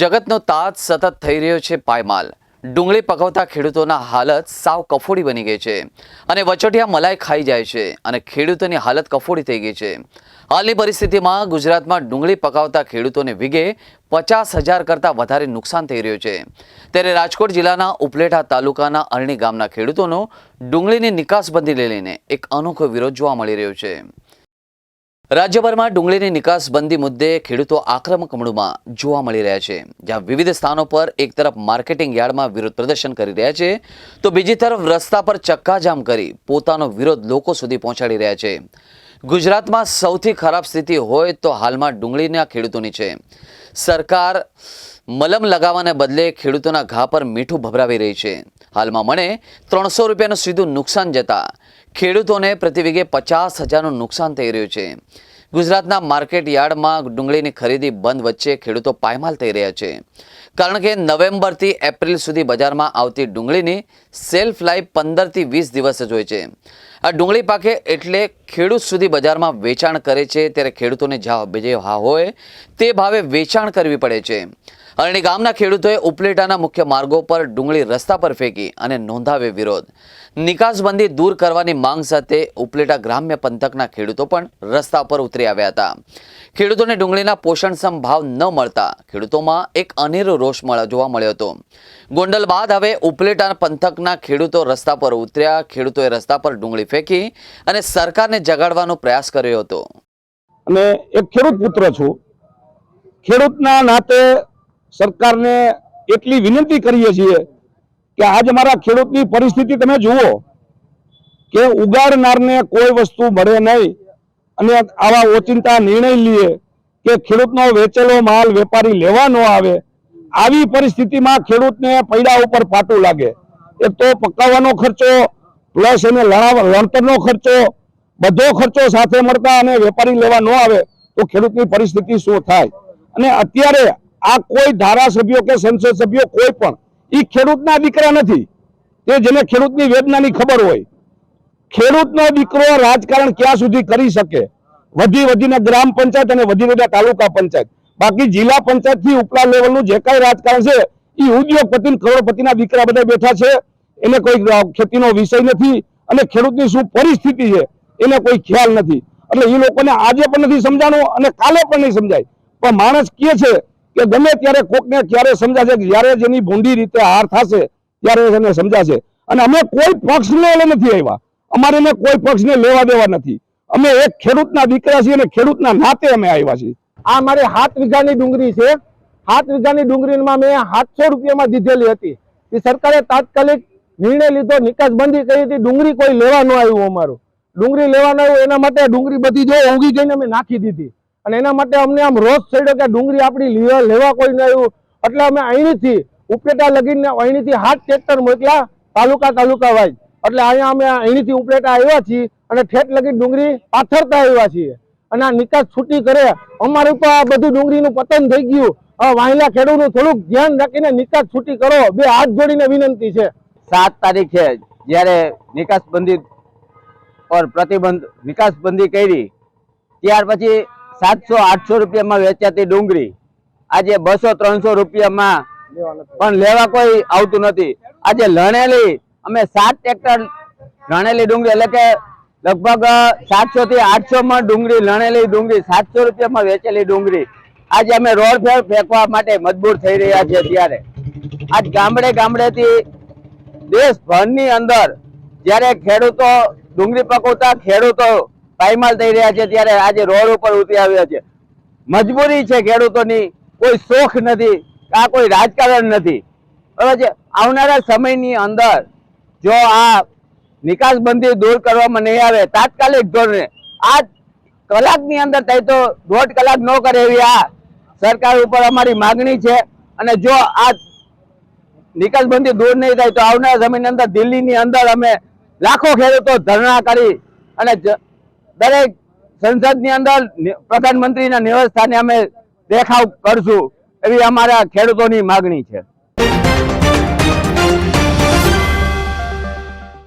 જગતનો તાજ સતત થઈ રહ્યો છે પાયમાલ. ડુંગળી પકવતા ખેડૂતોના હાલત સાવ કફોડી બની ગઈ છે અને વચોટિયા મલાઈ ખાઈ જાય છે અને ખેડૂતોની હાલત કફોડી થઈ ગઈ છે. હાલની પરિસ્થિતિમાં ગુજરાતમાં ડુંગળી પકાવતા ખેડૂતોને વિગે પચાસ હજાર કરતાં વધારે નુકસાન થઈ રહ્યું છે. ત્યારે રાજકોટ જિલ્લાના ઉપલેટા તાલુકાના અરણી ગામના ખેડૂતોનો ડુંગળીની નિકાસબંધી લઈને એક અનોખો વિરોધ જોવા મળી રહ્યો છે. રાજ્યભરમાં ડુંગળીની નિકાસબંધી મુદ્દે ખેડૂતો આક્રમક મૂડમાં જોવા મળી રહ્યા છે. જ્યાં વિવિધ સ્થાનો પર એક તરફ માર્કેટિંગ યાર્ડમાં વિરોધ પ્રદર્શન કરી રહ્યા છે, તો બીજી તરફ રસ્તા પર ચક્કાજામ કરી પોતાનો વિરોધ લોકો સુધી પહોંચાડી રહ્યા છે. ગુજરાતમાં સૌથી ખરાબ સ્થિતિ હોય તો હાલમાં ડુંગળીના ખેડૂતોની છે. સરકાર મલમ લગાવવાને બદલે ખેડૂતોના ઘા પર મીઠું ભભરાવી રહી છે. હાલમાં મને ત્રણસો રૂપિયાનું સીધું નુકસાન જતા ખેડૂતોને પ્રતિ વીઘે પચાસ હજારનું નુકસાન થઈ રહ્યું છે. ગુજરાતના માર્કેટ યાર્ડમાં ડુંગળીની ખરીદી બંધ વચ્ચે ખેડૂતો પાયમાલ થઈ રહ્યા છે. કારણ કે નવેમ્બરથી એપ્રિલ સુધી બજારમાં આવતી ડુંગળીની સેલ્ફ લાઈફ પંદરથી વીસ દિવસ જ હોય છે. આ ડુંગળી પાકે એટલે ખેડૂત સુધી બજારમાં વેચાણ કરે છે, ત્યારે ખેડૂતોને જે ભાવ હોય તે ભાવે વેચાણ કરવી પડે છે. અરણી ગામના ખેડૂતોએ ઉપલેટાના મુખ્ય માર્ગો પર ડુંગળી રસ્તા પર ફેંકી અને નોંધાવે વિરોધ. નિકાસબંધી દૂર કરવાની માંગ સાથે ઉપલેટા ગ્રામ્ય પંથકના ખેડૂતો પણ રસ્તા પર ઉતરી આવ્યા હતા. ખેડૂતોને ડુંગળીના પોષણક્ષમ ભાવ ન મળતા ખેડૂતોમાં એક અનેરો રોષ જોવા મળ્યો હતો. ગોંડલ બાદ હવે ઉપલેટા પંથકના ખેડૂતો રસ્તા પર ઉતર્યા, ખેડૂતોએ રસ્તા પર ડુંગળી ફેંકી અને સરકારને જગાડવાનો પ્રયાસ કર્યો હતો. અને એક ખેડૂત પુત્ર છું. ખેડૂતના નાતે સરકારને એટલી વિનંતી કરીએ છીએ કે આજ અમારા ખેડૂતની પરિસ્થિતિ તમે જુઓ કે ઉગાડનારને કોઈ વસ્તુ મળે નહીં અને આવા ઓચિંતા નિર્ણય લઈએ કે ખેડૂતનો વેચેલો માલ વેપારી લેવા ન આવે, આવી પરિસ્થિતિમાં ખેડૂતને પૈડા ઉપર પાટું લાગે. એક તો પકાવવાનો ખર્ચો, પ્લસ એને લણતરનો ખર્ચો, બધો ખર્ચો સાથે મળતા અને વેપારી લેવા ન આવે, તો ખેડૂતની પરિસ્થિતિ શું થાય? અને અત્યારે આ કોઈ ધારાસભ્યો કે સંસદ સભ્યો કોઈ પણ એ ખેડૂતના દીકરા નથી. તે જેને ખેડૂતની વેદનાની ખબર હોય. ખેડૂતનો દીકરો રાજકારણ ક્યાં સુધી કરી શકે? વધી વધીને ગ્રામ પંચાયત અને વધી વધીને તાલુકા પંચાયત. બાકી જિલ્લા પંચાયતથી ઉપલા લેવલનું જે કાંઈ રાજકારણ છે એ ઉદ્યોગપતિ કરોડપતિના દીકરા બધા બેઠા છે. એને કોઈ ખેતીનો વિષય નથી અને ખેડૂતની શું પરિસ્થિતિ છે, એને કોઈ ખ્યાલ નથી. એટલે એ લોકોને આજે પણ નથી સમજાણું અને કાલે પણ નહીં સમજાય. પણ માણસ કે છે કે ગમે ત્યારે કોકને ક્યારે સમજાશે કે જ્યારે જેની ભૂંડી રીતે હાર થશે, ત્યારે એને સમજાશે. અને અમે કોઈ પક્ષને એને નથી આવ્યા. અમારે એને કોઈ પક્ષને લેવા દેવા નથી. અમે એક ખેડૂતના દીકરા છીએ અને ખેડૂતના નાતે અમે આવ્યા છીએ. આ મારી સાત વીઘાની ડુંગળી છે. સાત વીઘાની ડુંગળીમાં મેં સાતસો રૂપિયામાં દીધેલી હતી. એ સરકારે તાત્કાલિક નિર્ણય લીધો, નિકાસબંધી કરી હતી. ડુંગળી કોઈ લેવા ન આવ્યું અમારું. ડુંગળી લેવા ન આવ્યું, એના માટે ડુંગળી બધી જો ઊંઘી જઈને અમે નાખી દીધી. અને એના માટે અમને આમ રોષ ચડ્યો કે ડુંગળી આપણી લેવા- કોઈ ન આવ્યું. એટલે અમે અહીંથી ઉપલેટા લગીને અહીંથી હાથ ટ્રેક્ટર મોકલ્યા તાલુકા તાલુકા વાઇઝ એટલે અહીંયા અમે અહીંથી ઉપલેટા આવ્યા છીએ અને ઠેઠ લગી ડુંગળી પાથરતા આવ્યા છીએ. અને આ નિકાસ છૂટી કરે અમારે ઉપર આ બધું ડુંગળીનું પતન થઈ ગયું. હવે વાહિલા ખેડૂતનું થોડુંક ધ્યાન રાખીને નિકાસ છૂટી કરો. બે હાથ જોડીને વિનંતી છે. સાત તારીખે જ્યારે નિકાસબંધી પર પ્રતિબંધ નિકાસબંધી કરી, ત્યાર પછી સાતસો, આઠસો રૂપિયામાં વેચાતી ડુંગળી. આજે બસો, ત્રણસો રૂપિયામાં પણ લેવા કોઈ આવતું નથી. આજે લણેલી, અમે સાત ટ્રેક્ટર લણેલી ડુંગળી, એટલે કે લગભગ સાતસો થી આઠસો માં ડુંગળી, લણેલી ડુંગળી, સાતસો રૂપિયામાં વેચેલી ડુંગળી. આજે અમે રોડ ફેર ફેંકવા માટે મજબૂર થઈ રહ્યા છીએ ત્યારે આજ ગામડે ગામડેથી દેશભરની અંદર જ્યારે ખેડૂતો ડુંગળી પકવતા, ખેડૂતો પાયમાલ થઈ રહ્યા છે ત્યારે આજે રોડ ઉપર ઉતરી આવ્યા છે. મજબૂરી છે ખેડૂતોની. કોઈ શોખ નથી. આ કોઈ રાજકારણ નથી. બરાબર છે? આવનારા સમયની અંદર જો આ નિકાસબંધી દૂર કરવામાં નહીં આવે, તાત્કાલિક ધોરણે આ કલાકની અંદર થાય તો દોઢ કલાક ન કરે એવી આ સરકાર ઉપર અમારી માગણી છે. અને જો આ નિકાસબંધી દૂર નહીં થાય તો આવનારા સમયની અંદર દિલ્હીની અંદર અમે લાખો ખેડૂતો ધરણા કરી અને દરેક અંદર નિ- પ્રધાનમંત્રીના નિવાસ સ્થાને અમે દેખાવ કરશું એવી અમારા ખેડૂતોની માગણી છે.